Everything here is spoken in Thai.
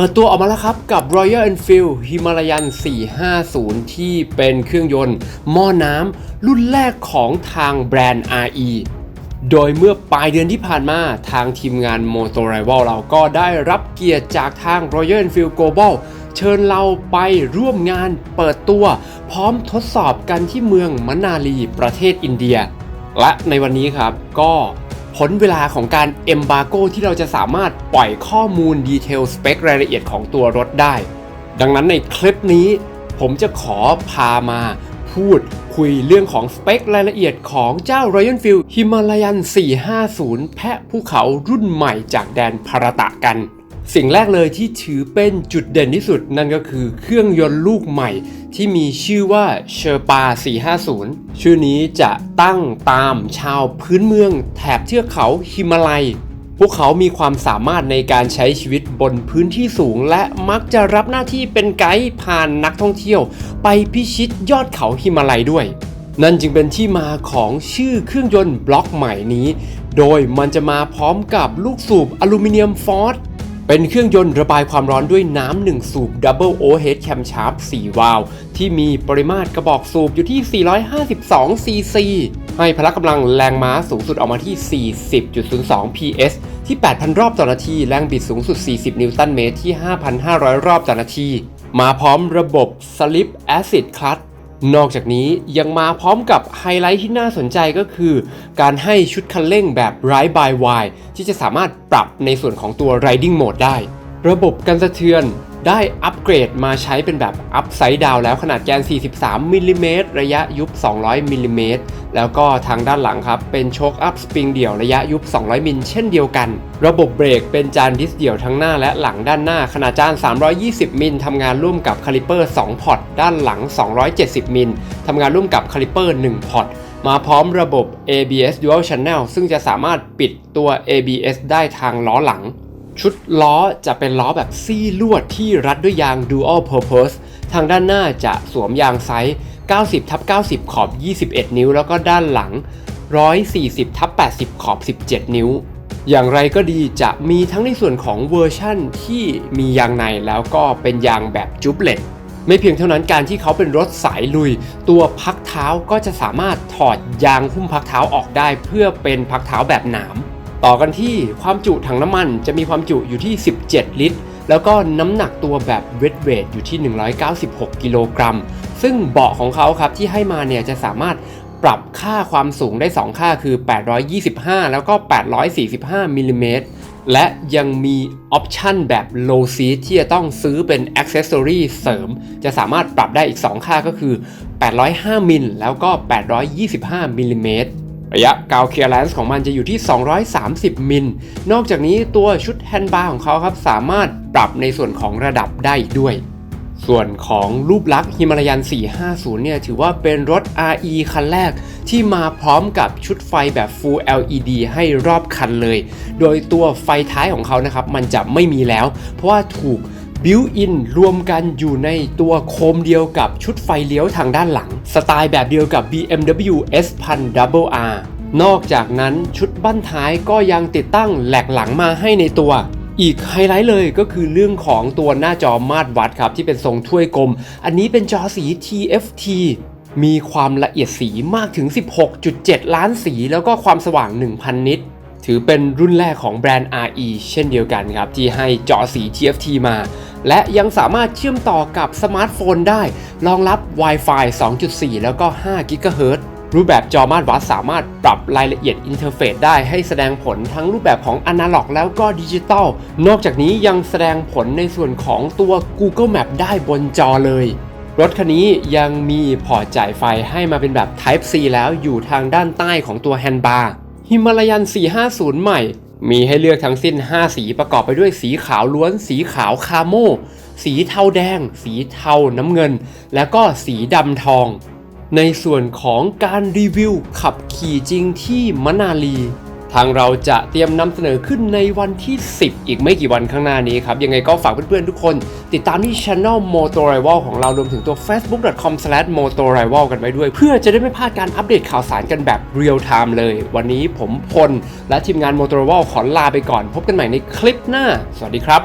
ปิดตัวออกมาแล้วครับ กับ Royal Enfield Himalayan 450 ที่เป็นเครื่องยนต์หม้อน้ำรุ่นแรกของทางแบรนด์ RE โดยเมื่อปลายเดือนที่ผ่านมาทางทีมงาน Motor Rival เราก็ได้รับเกียรติจากทาง Royal Enfield Global เชิญเราไปร่วมงานเปิดตัว พร้อมทดสอบกันที่เมืองมนาลีประเทศอินเดีย และในวันนี้ครับก็ ผลเวลาของการเอมบาโกที่เราจะสามารถปล่อยข้อมูลดีเทลสเปครายละเอียดของตัวรถได้ ดังนั้นในคลิปนี้ ผมจะขอพามาพูดคุยเรื่องของสเปครายละเอียดของเจ้า Royal Enfield Himalayan 450 แพะภูเขารุ่นใหม่จากแดนพารตะกัน สิ่งแรกเลยที่ถือเป็นจุดเด่นที่สุดนั่นก็คือเครื่องยนต์ลูกใหม่ที่มีชื่อว่าเชอร์ปา 450 ชื่อนี้จะตั้งตามชาวพื้นเมืองแถบเทือกเขาฮิมาลัย พวกเขามีความสามารถในการใช้ชีวิตบนพื้นที่สูง และมักจะรับหน้าที่เป็นไกด์พานักท่องเที่ยว ไปพิชิตยอดเขาฮิมาลัยด้วย นั่นจึงเป็นที่มาของชื่อเครื่องยนต์บล็อกใหม่นี้ โดยมันจะมาพร้อมกับลูกสูบอลูมิเนียมฟอส เป็นเครื่องยนต์ระบายความร้อนด้วยน้ำหนึ่งสูบ Double Overhead Camshaft 4วาล์วที่มีปริมาตรกระบอกสูบอยู่ที่ 452ซีซีให้พละกำลังแรงม้าสูงสุดออกมาที่ 40.02 PS ที่ 8,000 รอบต่อนาที แรงบิดสูงสุด 40 นิวตันเมตรที่ 5,500 รอบต่อนาที มาพร้อมระบบ Slip Acid Clutch นอกจากนี้ยังมาพร้อมกับไฮไลท์ที่น่าสนใจก็คือ การให้ชุดคันเร่งแบบ Ride by Wire ที่จะสามารถปรับในส่วนของตัว Riding Mode ได้ ระบบกันสะเทือน ได้อัปเกรดมาใช้เป็นแบบ Upside Down แล้วขนาดแกน 43มิลลิเมตรระยะยุบ 200มิลลิเมตรแล้วก็ทางด้านหลังครับเป็นโชคอัพสปริงเดี่ยวระยะยุบ 200 มิลเช่นเดียวกัน ระบบเบรกเป็นจานดิสเดี่ยวทั้งหน้าและหลังด้านหน้าขนาดจาน 320 มิลทำงานร่วมกับคาลิเปอร์ 2 พอร์ตด้านหลัง 270 มิลทำงานร่วมกับคาลิเปอร์ 1 พอร์ตมาพร้อมระบบ ABS Dual Channel ซึ่งจะสามารถปิดตัว ABS ได้ทางล้อหลัง ชุดล้อจะเป็นล้อแบบซี่ลวดที่รัดด้วยยาง Dual Purpose ทางด้านหน้าจะสวมยางไซส์ 90ทับ90 ขอบ 21 นิ้ว แล้วก็ด้านหลัง 140ทับ80 ขอบ 17 นิ้ว อย่างไรก็ดีจะมีทั้งในส่วนของเวอร์ชั่นที่มียางในแล้วก็เป็นยางแบบจุบเล็ตไม่เพียงเท่านั้นการที่เขาเป็นรถสายลุย ตัวพักเท้าก็จะสามารถถอดยางหุ้มพักเท้าออกได้ เพื่อเป็นพักเท้าแบบหนาม ต่อกันที่ความจุถังน้ำมันจะมีความจุอยู่ที่ 17 ลิตร แล้วก็น้ำหนักตัวแบบเวทเวทอยู่ที่ 196 กิโลกรัม ซึ่งเบาะของเขาครับที่ให้มาเนี่ยจะสามารถปรับค่าความสูงได้ 2 ค่าคือ 825 แล้วก็ 845 มิลลิเมตร และยังมีออปชันแบบ low seat ที่จะต้องซื้อเป็น accessory เสริม จะสามารถปรับได้อีก 2 ค่าก็คือ 805 มิลแล้วก็ 825 มิลลิเมตร ระยะกาวเคลียร์แลนซ์ของมันจะอยู่ที่ 230 มิล นอกจากนี้ตัวชุดแฮนด์บาร์ของเขาครับสามารถปรับในส่วนของระดับได้ด้วย ส่วนของรูปลักษณ์ฮิมาลายัน 450 เนี่ยถือว่าเป็นรถ RE คันแรกที่มาพร้อมกับชุดไฟแบบ Full LED ให้รอบคันเลย โดยตัวไฟท้ายของเขานะครับมันจะไม่มีแล้ว เพราะว่าถูก บิวอินรวมกันอยู่ในตัวโคมเดียวกับชุดไฟเลี้ยวทางด้านหลัง สไตล์แบบเดียวกับ BMW S 1000 Double R นอกจากนั้นชุดบั้นท้ายก็ยังติดตั้งแหลกหลังมาให้ในตัว อีกไฮไลท์เลยก็คือเรื่องของตัวหน้าจอมาตรวัดครับ ที่เป็นทรงถ้วยกลม อันนี้เป็นจอสี TFT มีความละเอียดสีมากถึง 16.7 ล้านสี แล้วก็ความสว่าง 1,000 นิตถือเป็นรุ่นแรกของแบรนด์ RE เช่นเดียวกันครับ ที่ให้จอสี TFT มา และยังสามารถเชื่อมต่อกับสมาร์ทโฟนได้ รองรับ Wi-Fi 2.4 แล้วก็5 GHz รูปแบบจอมาตรวัดสามารถปรับรายละเอียดอินเทอร์เฟซได้ให้แสดงผลทั้งรูปแบบของอนาล็อกแล้วก็ดิจิตอล นอกจากนี้ยังแสดงผลในส่วนของตัว Google Map ได้บนจอเลย รถคันนี้ยังมีพอร์ตจ่ายไฟให้มาเป็นแบบ Type C แล้วอยู่ทางด้านใต้ของตัวแฮนด์บาร์ฮิมาลายัน450 ใหม่ มีให้เลือกทั้งสิ้น 5 สีประกอบไปด้วยสีขาวล้วน สีขาวคาโม สีเทาแดง สีเทาน้ำเงิน และก็สีดำทอง ในส่วนของการรีวิวขับขี่จริงที่มนาลี ทางเราจะเตรียมนำเสนอขึ้นในวันที่ 10 อีกไม่กี่วันข้างหน้านี้ครับ ยังไงก็ฝากเพื่อนๆทุกคน ติดตามที่ Channel motorival ของเรารวมถึงตัว facebook.com/motorival กันไว้ด้วย เพื่อจะได้ไม่พลาดการอัปเดตข่าวสารกันแบบเรียลไทม์เลย วันนี้ผมพล และทีมงาน Motor Rival ขอลาไปก่อน พบกันใหม่ในคลิปหน้า สวัสดีครับ